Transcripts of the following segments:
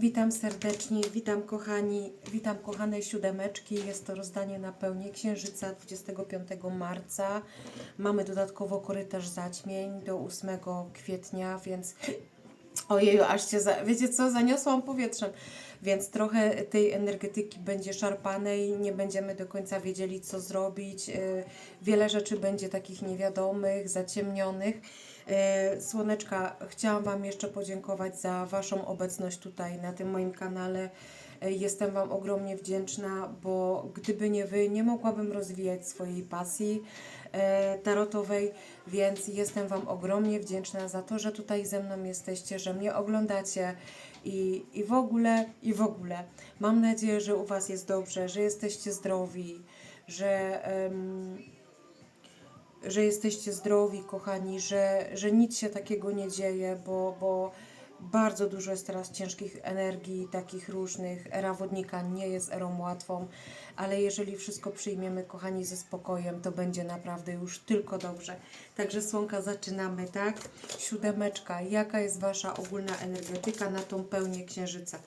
Witam serdecznie, witam kochani, witam kochane siódemeczki. Jest to rozdanie na pełnię Księżyca 25 marca. Mamy dodatkowo korytarz zaćmień do 8 kwietnia, więc ojeju, aż się, za... wiecie co, zaniosłam powietrzem. Więc trochę tej energetyki będzie szarpanej, nie będziemy do końca wiedzieli, co zrobić. Yy, Wiele rzeczy będzie takich niewiadomych, zaciemnionych. Yy, Słoneczka, chciałam Wam jeszcze podziękować za Waszą obecność tutaj na tym moim kanale. Yy, Jestem Wam ogromnie wdzięczna, bo gdyby nie Wy, nie mogłabym rozwijać swojej pasji e, tarotowej, więc jestem Wam ogromnie wdzięczna za to, że tutaj ze mną jesteście, że mnie oglądacie i, i w ogóle, i w ogóle. Mam nadzieję, że u Was jest dobrze, że jesteście zdrowi, że, em, że jesteście zdrowi, kochani, że, że nic się takiego nie dzieje, bo, bo bardzo dużo jest teraz ciężkich energii, takich różnych. Era wodnika nie jest erą łatwą, ale jeżeli wszystko przyjmiemy, kochani, ze spokojem, to będzie naprawdę już tylko dobrze. Także słonka zaczynamy, tak? Siódemeczka, jaka jest Wasza ogólna energetyka na tą pełnię księżyca?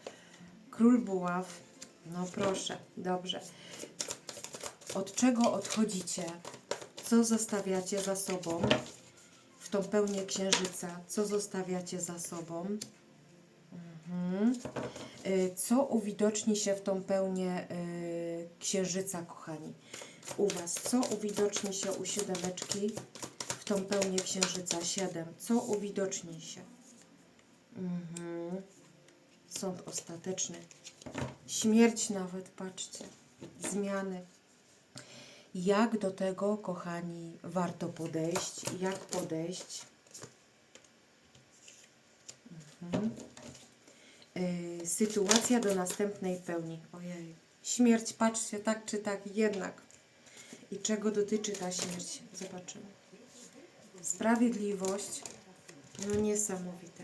Król buław, no proszę, dobrze. Od czego odchodzicie? Co zostawiacie za sobą? w tą pełnię księżyca, co zostawiacie za sobą. Mhm. Y, Co uwidoczni się w tą pełnię y, księżyca, kochani? U Was, co uwidoczni się u siódemeczki w tą pełnię księżyca? Siedem. Co uwidoczni się? Mhm. Sąd ostateczny. Śmierć nawet, patrzcie. Zmiany. Jak do tego, kochani, warto podejść? Jak podejść? Mhm. Y, sytuacja do następnej pełni. Ojej. Śmierć, patrzcie, tak czy tak, jednak. I czego dotyczy ta śmierć? Zobaczymy. Sprawiedliwość. No niesamowite.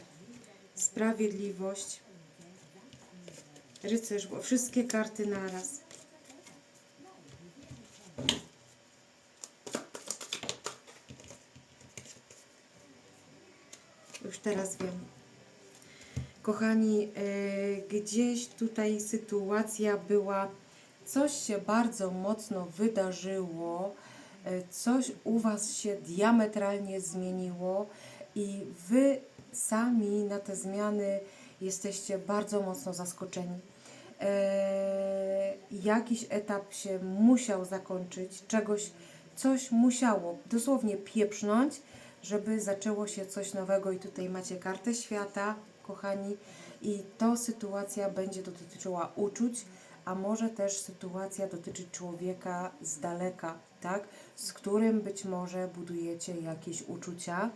Sprawiedliwość. Rycerz, wszystkie karty naraz. Już teraz wiem. Kochani, e, gdzieś tutaj sytuacja była, coś się bardzo mocno wydarzyło, e, coś u Was się diametralnie zmieniło i Wy sami na te zmiany jesteście bardzo mocno zaskoczeni. E, jakiś etap się musiał zakończyć, czegoś, coś musiało dosłownie pieprznąć, żeby zaczęło się coś nowego. I tutaj macie kartę świata, kochani, i to sytuacja będzie dotyczyła uczuć, a może też sytuacja dotyczy człowieka z daleka, tak? Z którym być może budujecie jakieś uczucia,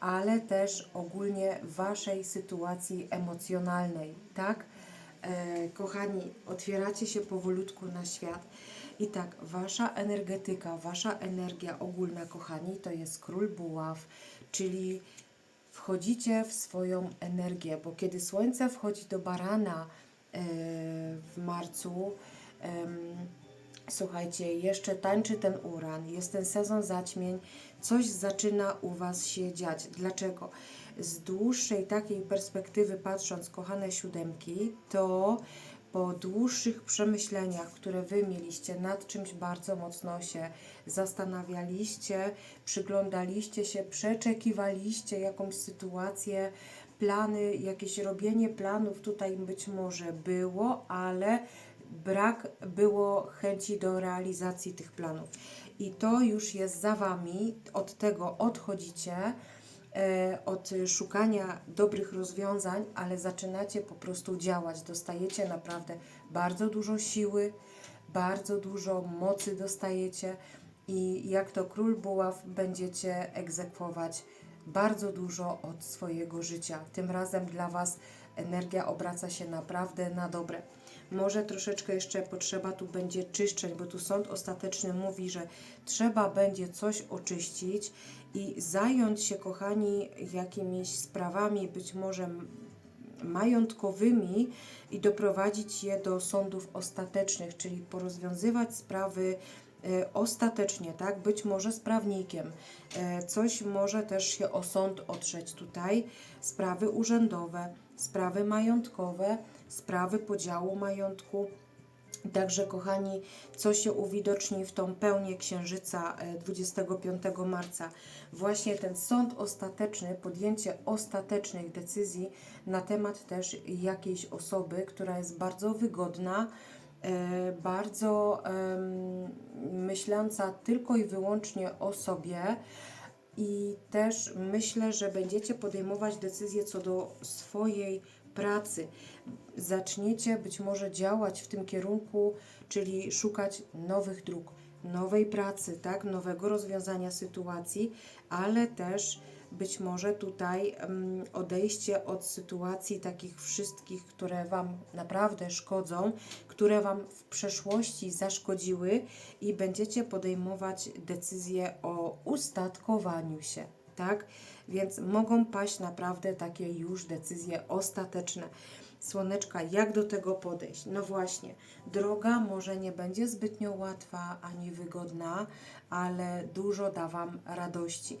ale też ogólnie waszej sytuacji emocjonalnej, tak? E, kochani, otwieracie się powolutku na świat. I tak, wasza energetyka, wasza energia ogólna, kochani, to jest król buław, czyli wchodzicie w swoją energię, bo kiedy słońce wchodzi do barana e, w marcu, słuchajcie, jeszcze tańczy ten uran, jest ten sezon zaćmień, coś zaczyna u Was się dziać. Dlaczego? Z dłuższej takiej perspektywy patrząc, kochane siódemki, to po dłuższych przemyśleniach, które Wy mieliście, nad czymś bardzo mocno się zastanawialiście, przyglądaliście się, przeczekiwaliście jakąś sytuację, plany, jakieś robienie planów tutaj być może było, ale brak było chęci do realizacji tych planów. I to już jest za Wami, od tego odchodzicie, od szukania dobrych rozwiązań, ale zaczynacie po prostu działać. Dostajecie naprawdę bardzo dużo siły, bardzo dużo mocy dostajecie i jak to król buław będziecie egzekwować bardzo dużo od swojego życia. Tym razem dla Was energia obraca się naprawdę na dobre. Może troszeczkę jeszcze potrzeba tu będzie czyszczeń, bo tu sąd ostateczny mówi, że trzeba będzie coś oczyścić i zająć się, kochani, jakimiś sprawami, być może majątkowymi i doprowadzić je do sądów ostatecznych, czyli porozwiązywać sprawy ostatecznie, tak? Być może z prawnikiem. E, Coś może też się o sąd otrzeć tutaj, sprawy urzędowe, sprawy majątkowe, sprawy podziału majątku. Także, kochani, co się uwidoczni w tą pełnię księżyca e, 25 marca? Właśnie ten sąd ostateczny, podjęcie ostatecznych decyzji na temat też jakiejś osoby, która jest bardzo wygodna, e, bardzo em, myśląca tylko i wyłącznie o sobie. I też myślę, że będziecie podejmować decyzje co do swojej pracy. Zaczniecie być może działać w tym kierunku, czyli szukać nowych dróg, nowej pracy, tak, nowego rozwiązania sytuacji, ale też być może tutaj odejście od sytuacji takich wszystkich, które Wam naprawdę szkodzą, które Wam w przeszłości zaszkodziły i będziecie podejmować decyzje o ustatkowaniu się, tak? Więc mogą paść naprawdę takie już decyzje ostateczne. Słoneczka, jak do tego podejść? No właśnie, droga może nie będzie zbytnio łatwa ani wygodna, ale dużo da Wam radości.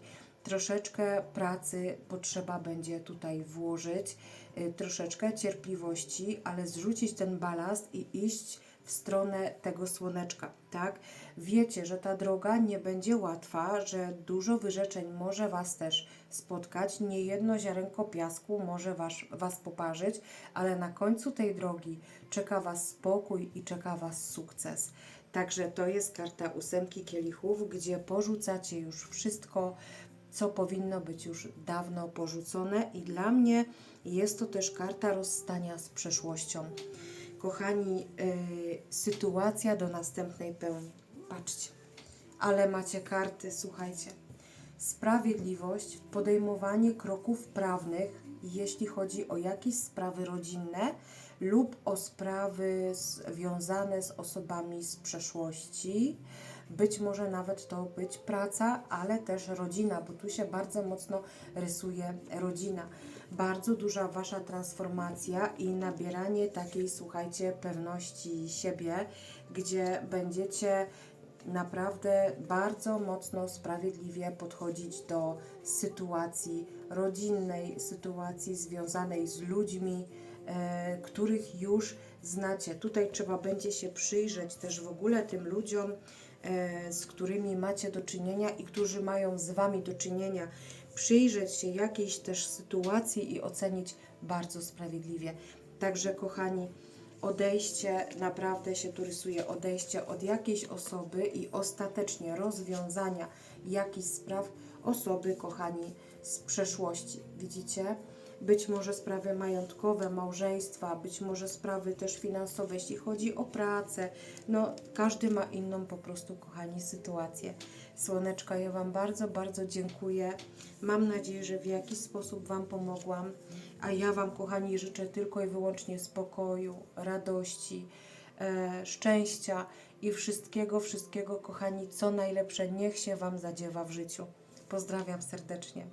Troszeczkę pracy potrzeba będzie tutaj włożyć, y, troszeczkę cierpliwości, ale zrzucić ten balast i iść w stronę tego słoneczka, tak? Wiecie, że ta droga nie będzie łatwa, że dużo wyrzeczeń może Was też spotkać, nie jedno ziarenko piasku może was, was poparzyć, ale na końcu tej drogi czeka Was spokój i czeka Was sukces. Także to jest karta ósemki kielichów, gdzie porzucacie już wszystko, co powinno być już dawno porzucone i dla mnie jest to też karta rozstania z przeszłością. Kochani, yy, sytuacja do następnej pełni. Patrzcie, ale macie karty, słuchajcie. Sprawiedliwość, podejmowanie kroków prawnych, jeśli chodzi o jakieś sprawy rodzinne lub o sprawy związane z osobami z przeszłości. Być może nawet to być praca, ale też rodzina, bo tu się bardzo mocno rysuje rodzina. Bardzo duża Wasza transformacja i nabieranie takiej, słuchajcie, pewności siebie, gdzie będziecie naprawdę bardzo mocno sprawiedliwie podchodzić do sytuacji rodzinnej, sytuacji związanej z ludźmi, e, których już znacie. Tutaj trzeba będzie się przyjrzeć też w ogóle tym ludziom, z którymi macie do czynienia i którzy mają z Wami do czynienia. Przyjrzeć się jakiejś też sytuacji i ocenić bardzo sprawiedliwie. Także, kochani, odejście, naprawdę się tu rysuje odejście od jakiejś osoby i ostatecznie rozwiązania jakichś spraw osoby, kochani, z przeszłości. Widzicie? Być może sprawy majątkowe, małżeństwa, być może sprawy też finansowe, jeśli chodzi o pracę. No, każdy ma inną po prostu, kochani, sytuację. Słoneczka, ja Wam bardzo, bardzo dziękuję. Mam nadzieję, że w jakiś sposób Wam pomogłam. A ja Wam, kochani, życzę tylko i wyłącznie spokoju, radości, e, szczęścia i wszystkiego, wszystkiego, kochani, co najlepsze, niech się Wam zadziewa w życiu. Pozdrawiam serdecznie.